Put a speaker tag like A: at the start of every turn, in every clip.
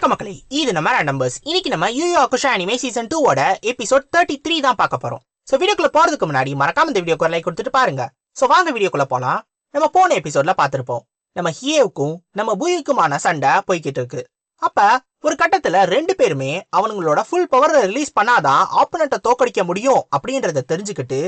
A: வணக்கம் மக்களே இது நம்ம நம்பர்ஸ் இன்னைக்கு நம்ம யூ அகுஷா அனிமே சீசன் டூவோட எபிசோட் தேர்ட்டி த்ரீ தான் பார்க்க போறோம். சோ வீடியோக்குள்ள போறதுக்கு முன்னாடி மறக்காம இந்த வீடியோக்கு லைக் கொடுத்துட்டு பாருங்க. சோ வாங்க வீடியோக்குள்ள போலாம். நம்ம போன எபிசோட்ல பார்த்திருப்போம். நம்ம ஹியேவுக்கும் நம்ம புயுக்குமான சண்டை போய்கிட்டு இருக்கு. அப்ப ஒரு கட்டத்துல ரெண்டு பேருமே அவங்களோட ஃபுல் பவர் ரிலீஸ் பண்ணாதான் ஆப்பனண்ட்டை தோக்கடிக்க முடியும் அப்படின்றத தெரிஞ்சுக்கிட்டு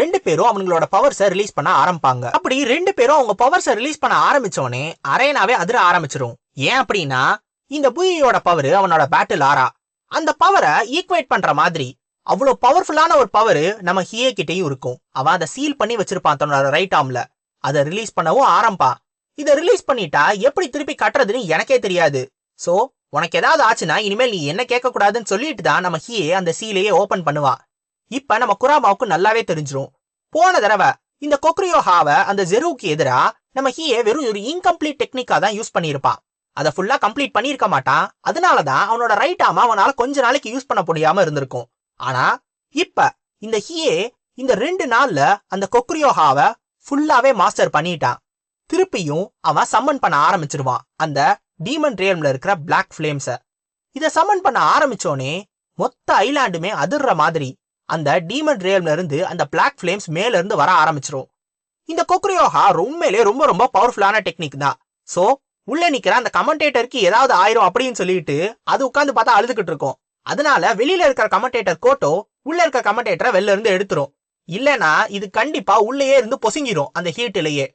A: ரெண்டு பேரும் அவங்களோட பவர்ஸை ரிலீஸ் பண்ண ஆரம்பிப்பாங்க. அப்படி ரெண்டு பேரும் அவங்க பவர்ஸை ரிலீஸ் பண்ண ஆரம்பிச்சோடனே அரேனாவே அதிர ஆரம்பிச்சிரும். ஏன் அப்படின்னா இந்த புயியோட பவர் அவனோட பேட்டில் ஆரா அந்த பவரை ஈக்குவேட் பண்ற மாதிரி அவ்வளோ பவர்ஃபுல்லான ஒரு பவர் நம்ம ஹியே கிட்டயும் இருக்கும். அவன் அதை சீல் பண்ணி வச்சிருப்பான் தன்னோட ரைட் ஆர்ம்ல அதை ரிலீஸ் பண்ணவும் ஆரம்பா. இதை ரிலீஸ் பண்ணிட்டா எப்படி திருப்பி கட்டுறதுன்னு எனக்கே தெரியாது. சோ உனக்கு ஏதாவது ஆச்சுன்னா இனிமேல் நீ என்ன கேட்க கூடாதுன்னு சொல்லிட்டு தான் நம்ம ஹியே அந்த சீலையே ஓபன் பண்ணுவா. இப்ப நம்ம குராமாவுக்கு நல்லாவே தெரிஞ்சிரும். போன தடவை இந்த கொக்ரியோ ஹாவை அந்த ஜெருவுக்கு எதிரா நம்ம ஹியே வெறும் ஒரு இன்கம்ப்ளீட் டெக்னிக்கா தான் யூஸ் பண்ணியிருப்பான். அதை ஃபுல்லா கம்ப்ளீட் பண்ணியிருக்க மாட்டான். அதனாலதான் அவனோட ரைட் ஆமா அவனால கொஞ்ச நாளைக்கு யூஸ் பண்ண முடியாம இருந்திருக்கும். ஆனா இப்ப இந்த ஹியே இந்த ரெண்டு நாள்ல அந்த கொக்ரியோஹாவை ஃபுல்லாவே மாஸ்டர் பண்ணிட்டான். திருப்பியும் அவன் சம்மன் பண்ண ஆரம்பிச்சிருவான். அந்த டீமன் ரேம்ல இருக்கிற பிளாக் ஃபிளேம்ஸ இத சம்மன் பண்ண ஆரம்பிச்சோனே மொத்த ஐலாண்டுமே அதிர்ற மாதிரி அந்த டீமன் ரேம்ல இருந்து அந்த பிளாக் ஃபிளேம்ஸ் மேல இருந்து வர ஆரம்பிச்சிரும். இந்த கொக்ரியோஹா உண்மையிலே ரொம்ப ரொம்ப பவர்ஃபுல்லான டெக்னிக் தான். சோ உள்ள நிக்கிற அந்த கமெண்டேட்டருக்கு ஏதாவது ஆயிரும் அப்படின்னு சொல்லிட்டு அது உட்காந்து பார்த்தா அழுதுகிட்டு இருக்கும். அதனால வெளியில இருக்கிற கமெண்டேட்டர் கோட்டோ உள்ள இருக்கிற கமெண்டேட்டரை வெளில இருந்து எடுத்துரும். இல்லனா இது கண்டிப்பா உள்ளேயே இருந்து பொசுங்கிரும் அந்த ஹீட்டிலேயே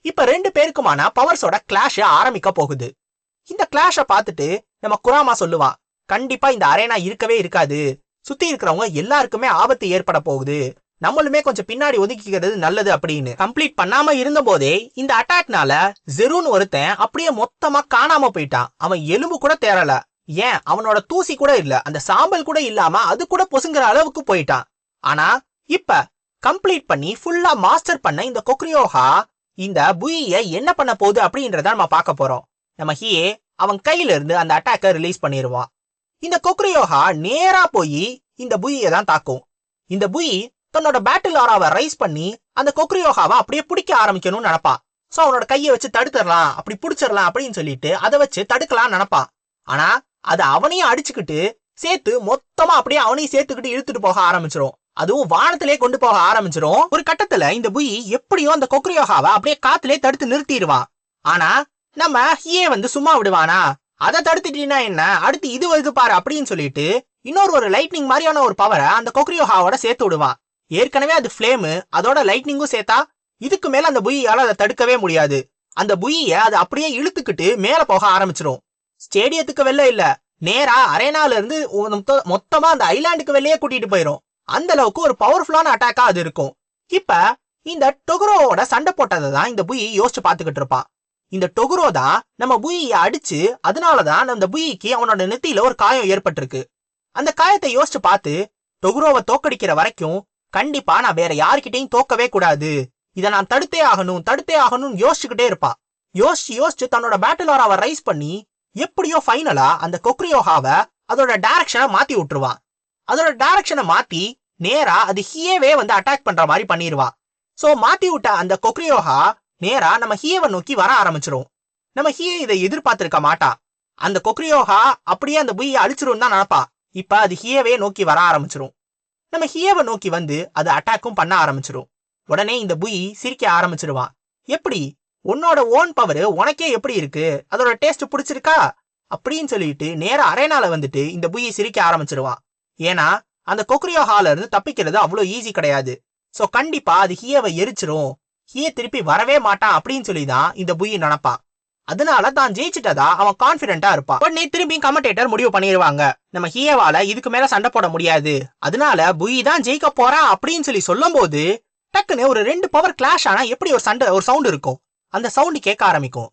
A: இப்ப ரெண்டு பேருக்குமான பவர்ஸோட கிளாஷ் ஆரம்பிக்க போகுது. இந்த கிளாஷ பார்த்துட்டு நம்ம குராமா சொல்லுவான் கண்டிப்பா இந்த அரேனா இருக்கவே இருக்காது. சுத்தி இருக்கிறவங்க எல்லாருக்குமே ஆபத்து ஏற்பட போகுது. நம்மளுமே கொஞ்சம் பின்னாடி ஒதுக்கிக்கிறது நல்லது அப்படின்னு. கம்ப்ளீட் பண்ணாம இருந்த போதே இந்த அட்டாக்னால ஜெருன்னு ஒருத்தன் அப்படியே மொத்தமா காணாம போயிட்டான். அவன் எலும்பு கூட தேரல ஏன்? அவனோட தூசி கூட இல்ல. அந்த சாம்பல் கூட இல்லாம அது கூட பொசுங்குற அளவுக்கு போயிட்டான். ஆனா இப்ப கம்ப்ளீட் பண்ணி ஃபுல்லா மாஸ்டர் பண்ண இந்த கொக்ரியோஹா இந்த புயிய என்ன பண்ண போகுது அப்படின்றத நம்ம பார்க்க போறோம். நம்ம ஹியே அவன் கையில இருந்து அந்த அட்டாக்கை ரிலீஸ் பண்ணிடுவான் இந்த கொக்ரியோஹா நேரா போய் இந்த புயியை தான் தாக்கும். இந்த புயி தன்னோட பேட்டில் ஆராவை ரைஸ் பண்ணி அந்த கொக்ரியோகாவை அப்படியே பிடிக்க ஆரம்பிக்கணும்னு நினப்பா. சோ அவனோட கையை வச்சு தடுத்துடலாம் அப்படி பிடிச்சிடலாம் அப்படின்னு சொல்லிட்டு அதை வச்சு தடுக்கலாம் நினப்பா. ஆனா அது அவனையும் அடிச்சுக்கிட்டு சேர்த்து மொத்தமா அப்படியே அவனையும் சேர்த்துக்கிட்டு இழுத்துட்டு போக ஆரம்பிச்சிரும். அதுவும் வானத்திலே கொண்டு போக ஆரம்பிச்சிரும். ஒரு கட்டத்துல இந்த புயி எப்படியோ அந்த கொக்ரியோகாவை அப்படியே காத்திலே தடுத்து நிறுத்திடுவான் ஆனா நம்ம ஹியே வந்து சும்மா விடுவானா? அதை தடுத்துட்டீங்கன்னா என்ன? அடுத்து இது வருது பாரு அப்படின்னு சொல்லிட்டு இன்னொரு ஒரு லைட்னிங் மாதிரியான ஒரு பவரை அந்த கொக்ரியோகாவோட சேர்த்து விடுவான் ஏற்கனவே அது ஃப்ளேமு அதோட லைட்னிங்கும் சேர்த்தா இதுக்கு மேல அந்த புயியால அதை தடுக்கவே முடியாது. அந்த புயிய அது அப்படியே இழுத்துக்கிட்டு மேல போக ஆரம்பிச்சிரும். ஸ்டேடியத்துக்கு வெளில இல்ல. நேரா அரேனால இருந்து மொத்தமா அந்த ஐலாண்டுக்கு வெளியே கூட்டிட்டு போயிரும். அந்த அளவுக்கு ஒரு பவர்ஃபுல்லான அட்டாக்கா அது இருக்கும். இப்ப இந்த டொகுரோவோட சண்டை போட்டதை தான் இந்த புயி யோசிச்சு பாத்துக்கிட்டு இருப்பான் இந்த டொகுரோ தான் நம்ம புயிய அடிச்சு அதனாலதான் அந்த புயிக்கு அவனோட நெத்தியில ஒரு காயம் ஏற்பட்டிருக்கு. அந்த காயத்தை யோசிச்சு பார்த்து டொகுரோவை தோக்கடிக்கிற வரைக்கும் கண்டிப்பா நான் வேற யார்கிட்டயும் தோக்கவே கூடாது. இதை நான் தடுத்தே ஆகணும் தடுத்தே ஆகணும்னு யோசிச்சுக்கிட்டே இருப்பான் யோசிச்சு யோசிச்சு தன்னோட பேட்டில் அவ ரைஸ் பண்ணி எப்படியோ ஃபைனலா அந்த கொக்ரியோஹாவை அதோட டைரக்ஷனை மாத்தி விட்டுருவான் அதோட டைரக்ஷனை மாத்தி நேரா அது ஹியேவே வந்து அட்டாக் பண்ற மாதிரி பண்ணிடுவான் சோ மாத்தி விட்ட அந்த கொக்ரியோஹா நேரா நம்ம ஹியவை நோக்கி வர ஆரம்பிச்சிரும். நம்ம ஹியே இதை எதிர்பார்த்திருக்க மாட்டா. அந்த கொக்ரியோஹா அப்படியே அந்த புய்யை அழிச்சிரும் தான் நினைப்பா. இப்ப அது ஹியவே நோக்கி வர ஆரம்பிச்சிரும். நம்ம ஹியவை நோக்கி வந்து அது அட்டாக்கும் பண்ண ஆரம்பிச்சிரும். உடனே இந்த புய் சிரிக்க ஆரம்பிச்சிருவான் எப்படி? உன்னோட ஓன் பவர் உனக்கே எப்படி இருக்கு? அதோட டேஸ்ட் பிடிச்சிருக்கா? அப்படின்னு சொல்லிட்டு நேர அரேனால வந்துட்டு இந்த புயை சிரிக்க ஆரம்பிச்சிருவான் ஏன்னா அந்த கொக்ரியோ ஹால இருந்து தப்பிக்கிறது அவ்வளோ ஈஸி கிடையாது. சோ கண்டிப்பா அது ஹியவை எரிச்சிரும். ஹிய திருப்பி வரவே மாட்டான் அப்படின்னு சொல்லி தான் இந்த புய் நினப்பான் அதனால தான் ஜெயிச்சிட்டதா அவன் கான்பிடண்டா இருப்பான். உடனே திரும்பி கமெண்டேட்டர் முடிவு பண்ணிடுவாங்க நம்ம ஹியவால இதுக்கு மேல சண்டை போட முடியாது. அதனால புய் தான் ஜெயிக்க போறான் அப்படின்னு சொல்லி சொல்லும்போது டக்குன்னு ஒரு ரெண்டு பவர் கிளாஷ் ஆனா எப்படி ஒரு சண்டை ஒரு சவுண்ட் இருக்கும்? அந்த சவுண்ட் கேட்க ஆரம்பிக்கும்.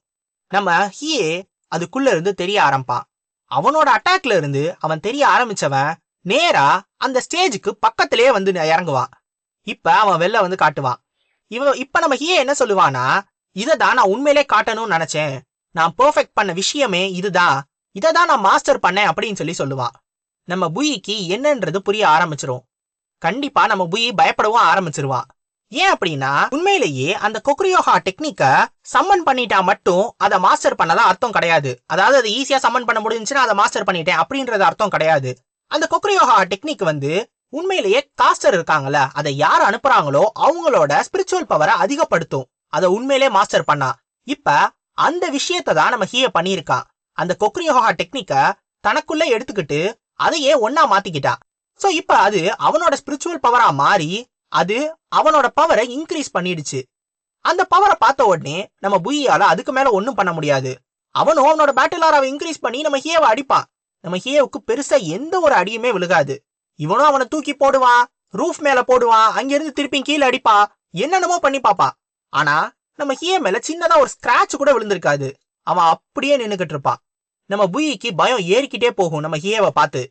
A: நம்ம ஹியே அதுக்குள்ள இருந்து தெரிய ஆரம்பிப்பான். அவனோட அட்டாக்ல இருந்து அவன் தெரிய ஆரம்பிச்சவன் நேரா அந்த ஸ்டேஜுக்கு பக்கத்திலேயே வந்து இறங்குவான். இப்ப அவன் வெளில வந்து காட்டுவான். இவ இப்ப நம்ம ஹியே என்ன சொல்லுவானா இதை தான் நான் உண்மையிலே காட்டணும்னு நினைச்சேன். நான் பெர்ஃபெக்ட் பண்ண விஷயமே இதுதான். இதை தான் நான் மாஸ்டர் பண்ணேன் அப்படின்னு சொல்லி சொல்லுவா. நம்ம புயிக்கு என்னன்றது புரிய ஆரம்பிச்சிரும். கண்டிப்பா நம்ம புயி பயப்படவும் ஆரம்பிச்சிருவா. ஏன் அப்படின்னா உண்மையிலேயே அந்த கொக்ரியோஹா டெக்னிக்க சம்மன் பண்ணிட்டா மட்டும் அதை மாஸ்டர் பண்ணதா அர்த்தம் கிடையாது. அதாவது அது ஈஸியா சம்மன் பண்ண முடிஞ்சுன்னா அதை மாஸ்டர் பண்ணிட்டேன் அப்படின்றது அர்த்தம் கிடையாது. அந்த கொக்ரியோஹா டெக்னிக் வந்து உண்மையிலேயே காஸ்டர் இருக்காங்கல்ல அதை யார் அனுப்புறாங்களோ அவங்களோட ஸ்பிரிச்சுவல் பவரை அதிகப்படுத்தும். அதை உண்மையிலே மாஸ்டர் பண்ணா. இப்ப அந்த விஷயத்தை தான் நம்ம ஹீய பண்ணியிருக்கான் அந்த கொக்ரியோஹா டெக்னிக்க தனக்குள்ள எடுத்துக்கிட்டு அதையே ஒன்னா மாத்திக்கிட்டான் சோ இப்ப அது அவனோட ஸ்பிரிச்சுவல் பவரா மாறி அது அவனோட பவரை இன்க்ரீஸ் பண்ணிடுச்சு. அந்த பவரை பார்த்த உடனே நம்ம புய்யால அதுக்கு மேல ஒன்னும் பண்ண முடியாது. அவனும் அவனோட பேட்டில் ஆராவை இன்க்ரீஸ் பண்ணி நம்ம ஹியவை அடிப்பான். நம்ம ஹியவுக்கு பெருசா எந்த ஒரு அடியுமே விழுகாது. இவனும் அவனை தூக்கி போடுவான் ரூஃப் மேல போடுவான் அங்கிருந்து திருப்பி கீழே அடிப்பான் என்னென்னமோ பண்ணி பாப்பான் ஆனா நம்ம ஹிய மேல சின்னதா ஒரு ஸ்கிராட்ச் கூட விழுந்திருக்காது. அவன் அப்படியே நின்னுகிட்டு இருப்பான். நம்ம புயிக்கு பயம் ஏறிக்கிட்டே போகும் நம்ம ஹியவை பார்த்து.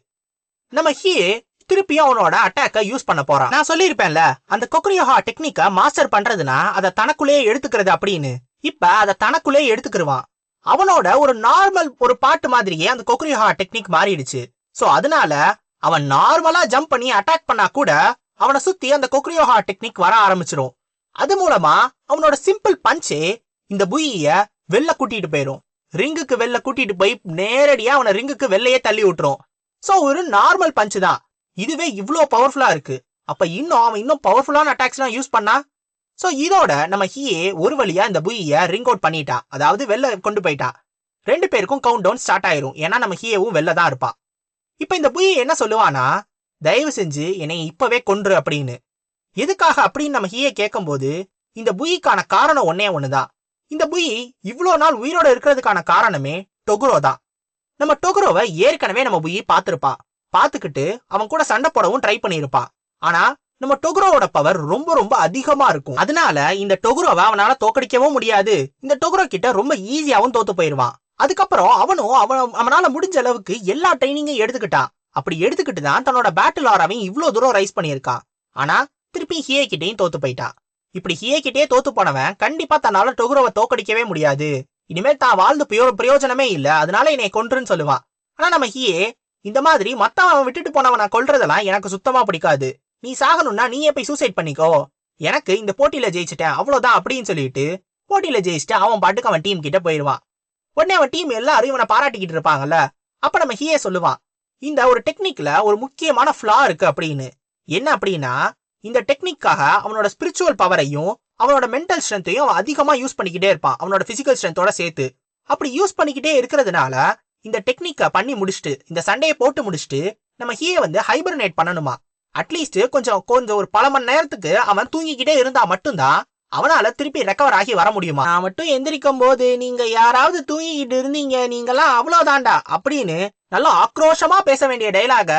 A: நம்ம ஹியே திருப்பியும் அவனோட அட்டாக்க யூஸ் பண்ண போறான். நான் சொல்லியிருப்பேன்ல அந்த கொக்ரியோஹா டெக்னிக்க மாஸ்டர் பண்றதுனா அதை தனக்குள்ளேயே எடுத்துக்கிறது அப்படின்னு. இப்ப அதை தனக்குள்ளேயே எடுத்துக்கிருவான். அவனோட ஒரு நார்மல் ஒரு பாட்டு மாதிரியே அந்த கொக்ரியோஹா டெக்னிக் மாறிடுச்சு. சோ அதனால அவன் நார்மலா ஜம்ப் பண்ணி அட்டாக் பண்ணா கூட அவனை சுத்தி அந்த கொக்ரியோஹா டெக்னிக் வர ஆரம்பிச்சிடும் அது மூலமா அவனோட சிம்பிள் பஞ்சே இந்த புய்ய வெளில கூட்டிட்டு போயிரும். ரிங்குக்கு வெளில கூட்டிட்டு போய் நேரடியா அவனை ரிங்குக்கு வெளிலையே தள்ளி விட்டுரும். சோ ஒரு நார்மல் பஞ்சு தான். இதுவே இவ்ளோ பவர்ஃபுல்லா இருக்கு. அப்ப இன்னும் அவன் இன்னும் பவர்ஃபுல்லான அட்டாக்ஸ்லாம் யூஸ் பண்ணா? சோ இதோட நம்ம ஹீயே ஒரு வழியா இந்த புய்ய ரிங் அவுட் பண்ணிட்டான் அதாவது வெளில கொண்டு போயிட்டான் ரெண்டு பேருக்கும் கவுண்ட் டவுன் ஸ்டார்ட் ஆயிரும். ஏன்னா நம்ம ஹீயவும் வெளில தான் இருப்பா. இப்ப இந்த புய் என்ன சொல்லுவானா தயவு செஞ்சு என்னை இப்பவே கொன்று அப்படின்னு. எதுக்காக அப்படின்னு நம்ம ஹீய கேட்கும்போது இந்த புயிக்கான காரணம் ஒன்னே ஒண்ணுதான் இந்த புயி இவ்வளோ நாள் உயிரோட இருக்கிறதுக்கான காரணமே டொகுரோ தான். நம்ம டொகுரோவை ஏற்கனவே நம்ம புயி பார்த்துருப்பா. பார்த்துக்கிட்டு அவன் கூட சண்டை போடவும் ட்ரை பண்ணியிருப்பா. ஆனா நம்ம டொகுரோவோட பவர் ரொம்ப ரொம்ப அதிகமா இருக்கும். அதனால இந்த டொகுரோவை அவனால தோக்கடிக்கவும் முடியாது. இந்த டொகுரோ கிட்ட ரொம்ப ஈஸியாவும் தோத்து போயிருவான். அதுக்கப்புறம் அவனும் அவன் அவனால முடிஞ்ச அளவுக்கு எல்லா ட்ரைனிங்கையும் எடுத்துக்கிட்டான் அப்படி எடுத்துக்கிட்டு தான் தன்னோட பேட்டில் ஆராவையும் இவ்வளோ தூரம் ரைஸ் பண்ணியிருக்கான் ஆனா திருப்பி ஹியே கிட்டையும் தோத்து போயிட்டான் இப்படி ஹியே கிட்டே தோத்து போனவன் கண்டிப்பா தன்னால டொகுரோவை தோக்கடிக்கவே முடியாது. இனிமேல் தான் வாழ்ந்து பிரயோஜனமே இல்ல. அதனால என்னை கொன்றுன்னு சொல்லுவான் ஆனா நம்ம ஹியே இந்த மாதிரி மத்தவன் விட்டுட்டு போனவனை கொல்றதெல்லாம் எனக்கு சுத்தமா பிடிக்காது. நீ சாகணும்னா நீயே போய் சூசைட் பண்ணிக்கோ. எனக்கு இந்த போட்டியில ஜெயிச்சிட்டேன் அவ்வளவுதான் அப்படின்னு சொல்லிட்டு போட்டியில ஜெயிச்சுட்டு அவன் பாட்டுக்கு அவன் டீம் கிட்ட போயிருவான் உடனே அவன் டீம் எல்லாரும் இவனை பாராட்டிக்கிட்டு இருப்பாங்கல்ல அப்ப நம்ம ஹியே சொல்லுவான் இந்த ஒரு டெக்னிக்ல ஒரு முக்கியமான ஃபிளா இருக்கு அப்படின்னு. என்ன அப்படின்னா இந்த டெக்னிக்காக அவனோட ஸ்பிரிச்சுவல் பவரையும் அவனோட மென்டல் ஸ்ட்ரென்த்தையும் அவன் அதிகமா யூஸ் பண்ணிக்கிட்டே இருப்பான். அவனோட ஃபிசிக்கல் ஸ்ட்ரென்த்தோட சேர்த்து. அப்படி யூஸ் பண்ணிக்கிட்டே இருக்கிறதுனால இந்த டெக்னிக்கை பண்ணி முடிச்சுட்டு இந்த சண்டையை போட்டு முடிச்சுட்டு நம்ம ஹீயை வந்து ஹைபர்னேட் பண்ணணுமா? அட்லீஸ்ட் கொஞ்சம் கொஞ்சம் ஒரு பல மணி நேரத்துக்கு அவன் தூங்கிக்கிட்டே இருந்தா மட்டும்தான் அவனால திருப்பி ரெக்கவர் ஆகி வர முடியுமா? நான் மட்டும் எந்திரிக்கும் போது நீங்க யாராவது தூங்கிக்கிட்டு இருந்தீங்க நீங்கெல்லாம் அவ்வளவுதான்டா அப்படின்னு நல்லா ஆக்ரோஷமா பேச வேண்டிய டைலாக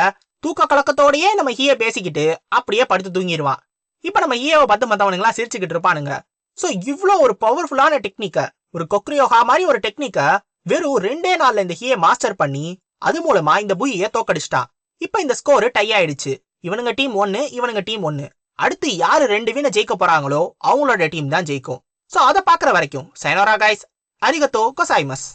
A: தூக்க கலக்கத்தோடயே நம்ம ஹீய பேசிக்கிட்டு அப்படியே படுத்து தூங்கிடுவான் இப்ப நம்ம ஹீயோவை பார்த்து மற்றவனுங்களாம் சிரிச்சுக்கிட்டு இருப்பானுங்க. சோ இவ்ளோ ஒரு பவர்ஃபுல்லான டெக்னிக்க ஒரு கொக்ரியோகா மாதிரி ஒரு டெக்னிக்க வெறும் ரெண்டே நாள்ல இந்த ஹீயை மாஸ்டர் பண்ணி அது மூலமா இந்த புய்ய தோக்கடிச்சிட்டான். இப்ப இந்த ஸ்கோர் டை ஆயிடுச்சு. இவனுங்க டீம் ஒன்னு இவனுங்க டீம் ஒன்னு. அடுத்து யாரு ரெண்டு வீண ஜெயிக்க போறாங்களோ அவங்களோட டீம் தான் ஜெயிக்கும். சோ அதை பாக்குற வரைக்கும் சைனோரா கைஸ் அரிகத்தோ கொசாய்மஸ்